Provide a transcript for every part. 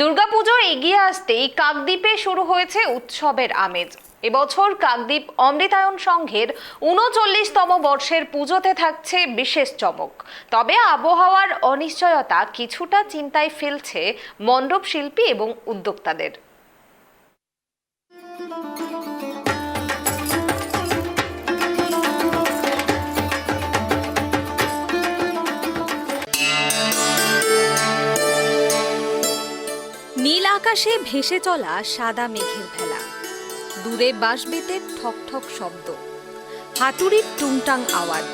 দুর্গাপুজো এগিয়ে আসতেই কাকদ্বীপে শুরু হয়েছে উৎসবের আমেজ। এবছর কাকদ্বীপ অমৃতায়ন সংঘের উনচল্লিশতম বর্ষের পুজোতে থাকছে বিশেষ চমক। তবে আবহাওয়ার অনিশ্চয়তা কিছুটা চিন্তায় ফেলছে মণ্ডপ শিল্পী এবং উদ্যোক্তাদের। নীল আকাশে ভেসে চলা সাদা মেঘের ভেলা। দূরে বাঁশবেতের ঠক ঠক শব্দ। হাতুড়ির টুংটাং আওয়াজ।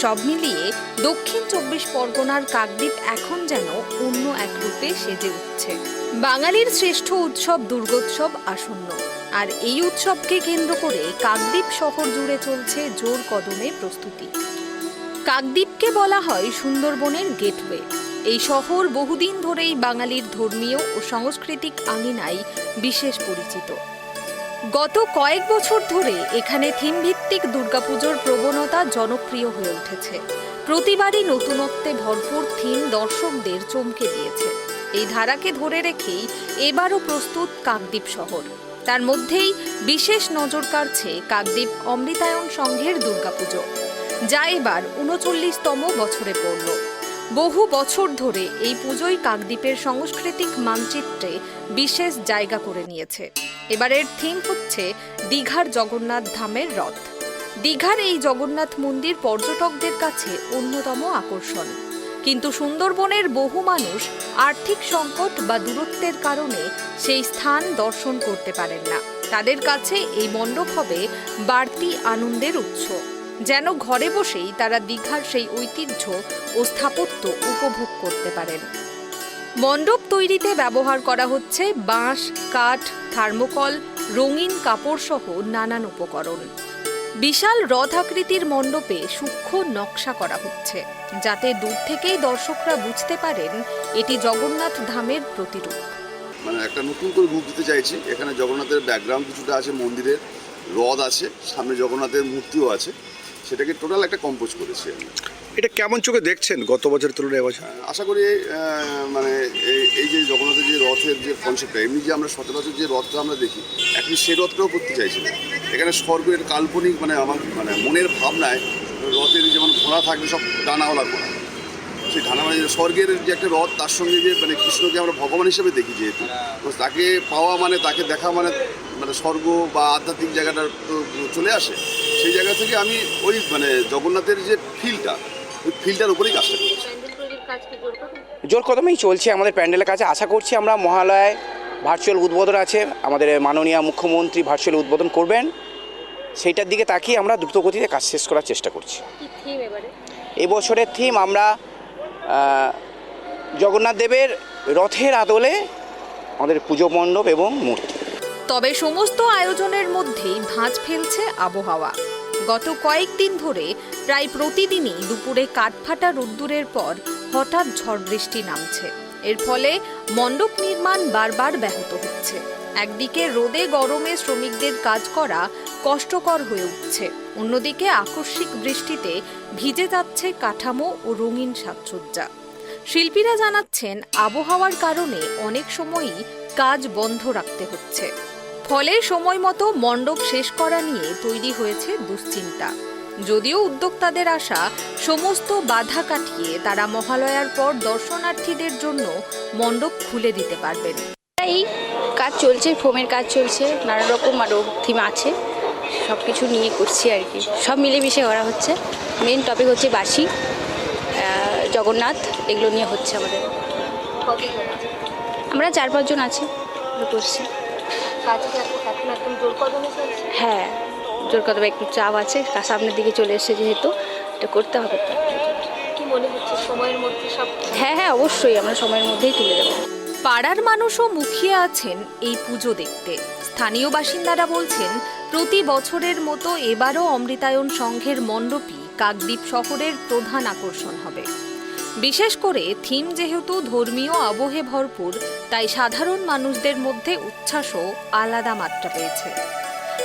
সব মিলিয়ে দক্ষিণ চব্বিশ পরগনার কাকদ্বীপ এখন যেন অন্য এক রূপে সেজে উঠছে। বাঙালির শ্রেষ্ঠ উৎসব দুর্গোৎসব আসন্ন। আর এই উৎসবকে কেন্দ্র করে কাকদ্বীপ শহর জুড়ে চলছে জোর কদমে প্রস্তুতি। কাকদ্বীপকে বলা হয় সুন্দরবনের গেটওয়ে। এই শহর বহুদিন ধরেই বাঙালির ধর্মীয় ও সাংস্কৃতিক আঙিনায় বিশেষ পরিচিত। গত কয়েক বছর ধরে এখানে থিমভিত্তিক দুর্গাপুজোর প্রবণতা জনপ্রিয় হয়ে উঠেছে। প্রতিবারই নতুনত্বে ভরপুর থিম দর্শকদের চমকে দিয়েছে। এই ধারাকে ধরে রেখেই এবারও প্রস্তুত কাকদ্বীপ শহর। তার মধ্যেই বিশেষ নজর কাড়ছে কাকদ্বীপ অমৃতায়ন সংঘের দুর্গাপুজো। যা এবার উনচল্লিশতম বছরে পড়ল। বহু বছর ধরে এই পুজোই কাকদ্বীপের সাংস্কৃতিক মানচিত্রে বিশেষ জায়গা করে নিয়েছে। এবারের থিম হচ্ছে দীঘার জগন্নাথ ধামের রথ। দীঘার এই জগন্নাথ মন্দির পর্যটকদের কাছে অন্যতম আকর্ষণ। কিন্তু সুন্দরবনের বহু মানুষ আর্থিক সংকট বা দূরত্বের কারণে সেই স্থান দর্শন করতে পারেন না। তাদের কাছে এই মণ্ডপ হবে বাড়তি আনন্দের উৎস। যেন ঘরে বসেই তারা দীঘার সেই ঐতিহ্য ও স্থাপত্য উপভোগ করতে পারেন। মণ্ডপ তৈরিতে ব্যবহার করা হচ্ছে বাঁশ, কাঠ, থার্মোকল, রঙিন কাপড় সহ নানান উপকরণ। বিশাল রথ আকৃতির মণ্ডপে সূক্ষ্ম নকশা করা হচ্ছে, যাতে দূর থেকেই দর্শকরা বুঝতে পারেন এটি জগন্নাথ ধামের প্রতিরূপ। মানে একটা নতুন করে রূপ দিতে চাইছি। এখানে জগন্নাথের ব্যাকগ্রাউন্ড কিছুটা আছে, মন্দিরের হ্রদ আছে, সামনে জগন্নাথের মূর্তিও আছে। সেটাকে টোটাল একটা কম্পোজ করেছি আমি। এটা কেমন চোখে দেখছেন গত বছরের তুলনায় এবছর আশা করি মানে এই- এই যে জগন্নাথের যে রথের যে কনসেপ্টটা এমনি যে আমরা সচরাচর যে রথটা আমরা দেখি এখন সে রথটাও করতে চাইছি না। এখানে স্বর্গের কাল্পনিক মানে আমার মানে মনের ভাবনায় রথের যেমন ঘোড়া থাকবে সব ডানাওয়ালা ঘোড়া। সেই ডানা মানে স্বর্গের যে একটা রথ তার সঙ্গে যে মানে কৃষ্ণকে আমরা ভগবান হিসেবে দেখি যেহেতু। তো তাকে পাওয়া মানে তাকে দেখা মানে মানে স্বর্গ বা আধ্যাত্মিক জায়গাটা তো চলে আসে। সেই জায়গা থেকে আমি ওই মানে জগন্নাথের যে ফিলটা ওই ফিলটার উপরেই কাজটা করছি। জোর কদমেই চলছে আমাদের প্যান্ডেলের কাছে আশা করছি আমরা মহালয়ায় ভার্চুয়াল উদ্বোধন আছে। আমাদের মাননীয় মুখ্যমন্ত্রী ভার্চুয়াল উদ্বোধন করবেন। সেইটার দিকে তাকিয়ে আমরা দ্রুতগতিতে কাজ শেষ করার চেষ্টা করছি। এই বছরের থিম আমরা জগন্নাথ দেবের রথের আদলে আমাদের পুজো মণ্ডপ এবং মূর্তি। তবে সমস্ত আয়োজনের মধ্যেই ভাঁজ ফেলছে আবহাওয়া। গত কয়েকদিন ধরে প্রায় প্রতিদিনই দুপুরে কাঠফাটা রোদ্দুরের পর হঠাৎ ঝড় বৃষ্টি নামছে। এর ফলে মণ্ডপ নির্মাণ বারবার ব্যাহত হচ্ছে। একদিকে রোদে গরমে শ্রমিকদের কাজ করা কষ্টকর হয়ে উঠছে। অন্যদিকে আকস্মিক বৃষ্টিতে ভিজে যাচ্ছে কাঠামো ও রঙিন সাজসজ্জা। শিল্পীরা জানাচ্ছেন, আবহাওয়ার কারণে অনেক সময়ই কাজ বন্ধ রাখতে হচ্ছে। ফলে সময় মতো মণ্ডপ শেষ করা নিয়ে তৈরি হয়েছে দুশ্চিন্তা। যদিও উদ্যোক্তাদের আশা সমস্ত বাধা কাটিয়ে তারা মহালয়ার পর দর্শনার্থীদের জন্য মণ্ডপ খুলে দিতে পারবেন। এই কাজ চলছে ফোমের কাজ চলছে নানা রকম আরও থিম আছে সব কিছু নিয়ে করছি আর কি। সব মিলেমিশে করা হচ্ছে। মেন টপিক হচ্ছে বাসি জগন্নাথ এগুলো নিয়ে হচ্ছে আমাদের। আমরা চার পাঁচজন আছি করছি। হ্যাঁ। জোর কদমে একটু চাপ আছে সামনের দিকে চলে এসেছে যেহেতু এটা করতে হবে। হ্যাঁ হ্যাঁ অবশ্যই আমরা সময়ের মধ্যেই তুলে দেবো। পাড়ার মানুষও মুখিয়ে আছেন এই পুজো দেখতে। স্থানীয় বাসিন্দারা বলছেন প্রতি বছরের মতো এবারও অমৃতায়ন সংঘের মণ্ডপই কাকদ্বীপ শহরের প্রধান আকর্ষণ হবে। বিশেষ করে থিম যেহেতু ধর্মীয় আবহে ভরপুর তাই সাধারণ মানুষদের মধ্যে উচ্ছ্বাসও আলাদা মাত্রা পেয়েছে।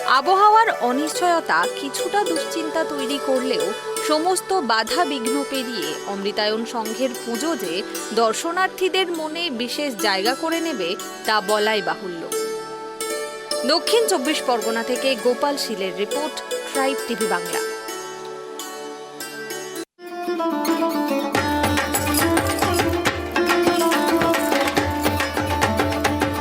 আবহাওয়ার অনিশ্চয়তা কিছুটা দুশ্চিন্তা তৈরি করলেও সমস্ত বাধা বিঘ্ন পেরিয়ে অমৃতায়ন সংঘের পুজো যে দর্শনার্থীদের মনে বিশেষ জায়গা করে নেবে, তা বলাই বাহুল্য। দক্ষিণ চব্বিশ পরগনা থেকে গোপাল শীলের রিপোর্ট ট্রাইব টিভি বাংলা।